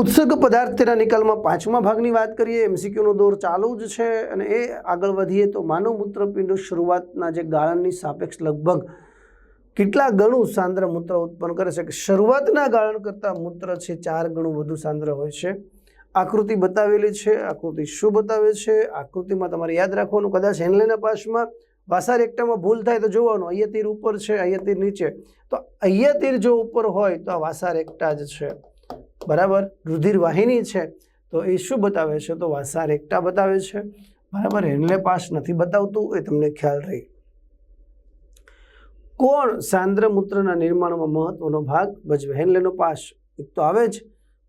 ઉત્સર્ગ પદાર્થ તેના નિકાલમાં પાંચમા ભાગની વાત કરીએ એમસીક્યુનો દોર ચાલુ જ છે અને એ આગળ વધીએ તો માનવ મૂત્રપિંડ શરૂઆતના જે ગાળણની સાપેક્ષ લગભગ કેટલા ગણું સાંદ્ર મૂત્ર ઉત્પન્ન કરે છે કે શરૂઆતના ગાળણ કરતાં મૂત્ર છે ચાર ગણું વધુ સાંદ્ર હોય છે. આકૃતિ બતાવેલી છે, આકૃતિ શું બતાવે છે? આકૃતિમાં તમારે યાદ રાખવાનું, કદાચ હેનલેના પાસમાં વાસાર એકટામાં ભૂલ થાય તો જોવાનું અહીંયા તીર ઉપર છે અહીંયા તીર નીચે. તો અહીંયા તીર જો ઉપર હોય તો આ વાસાર એકટા જ છે. બરાબર? રુધિર વાહિની છે. તો એ શું બતાવે છે? તો વાસાર એકટા બતાવે છે. બરાબર? હેનલે પાસ નથી બતાવતું, એ તમને ખ્યાલ રહી. કોણ સાંદ્ર મૂત્રના નિર્માણમાં મહત્વનો ભાગ? ભજવે હેનલેનો પાસ. એક તો આવે જ.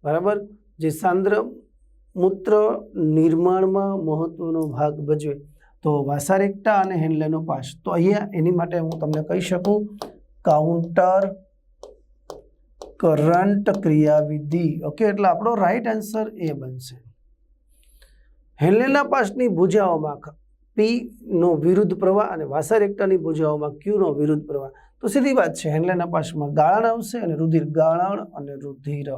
બરાબર? જે સાંદ્ર મૂત્ર નિર્માણમાં મહત્વનો ભાગ ભજવે. તો વાસાર એકટા અને હેનલેનો પાસ. તો અહીંયા એની માટે હું તમને કહી શકું. Counter current ક્રિયાવિધિ. ઓકે એટલે આપણો રાઈટ આન્સર એ બનશે. હેલેના પાસની ભુજાઓમાં પી નો વિરુદ્ધ પ્રવાહ અને વાસા રેક્ટરની ભુજાઓમાં ક્યુ નો વિરુદ્ધ પ્રવાહ. તો સીધી વાત છે હેન્ડલેના પાસમાં ગાળણ આવશે અને રુધિર ગાળણ અને રુધિર.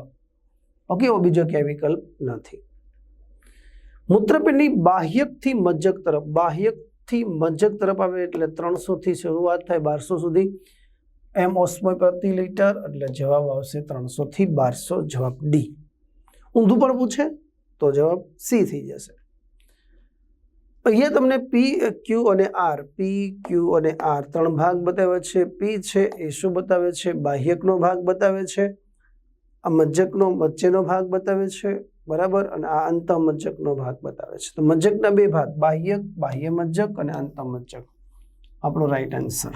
ઓકે એવો બીજો ક્યાંય વિકલ્પ નથી. મૂત્રપિંડની બાહ્યકથી મજ્જક તરફ, બાહ્યકથી મજ્જક તરફ આવે એટલે ત્રણસોથી શરૂઆત થાય બારસો સુધી. એમ ઓસ્મોય પ્રતિ લીટર, એટલે જવાબ આવશે ત્રણસોથી બારસો, જવાબ ડી ઊંધું પણ પૂછે, તો જવાબ સી થઈ જશે. અહીંયા તમને પી ક્યુ અને આર પી ક્યુ અને આર ત્રણ ભાગ બતાવે છે. પી છે એ શું બતાવે છે? બાહ્યકનો ભાગ બતાવે છે. આ મજ્જકનો વચ્ચેનો ભાગ બતાવે છે. બરાબર? અને આ અંતમજ્જકનો ભાગ બતાવે છે. તો મજ્જકના બે ભાગ, બાહ્યક, બાહ્ય મજ્જક અને અંતમજ્જક. આપણો રાઈટ આન્સર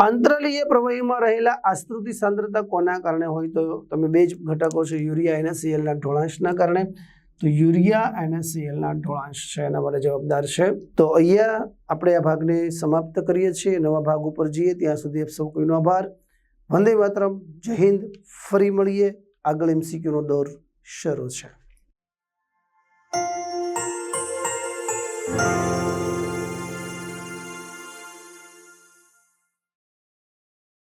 આંતરલીય પ્રવાહીમાં રહેલા આસ્તૃતિ સાંદ્રતા કોના કારણે હોય તો તમે બે જ ઘટકો છે, યુરિયા એનએસીએલના ઢોળાંશના કારણે. તો યુરિયા એનએસીએલના ઢોળાંશ છે, એના માટે જવાબદાર છે. તો અહીંયા આપણે આ ભાગને સમાપ્ત કરીએ છીએ. નવા ભાગ ઉપર જઈએ, ત્યાં સુધી આપ સૌ કોઈનો આભાર. વંદે માતરમ. જય હિન્દ. ફરી મળીએ. આગળ એમસીક્યુનો દોર શરૂ છે.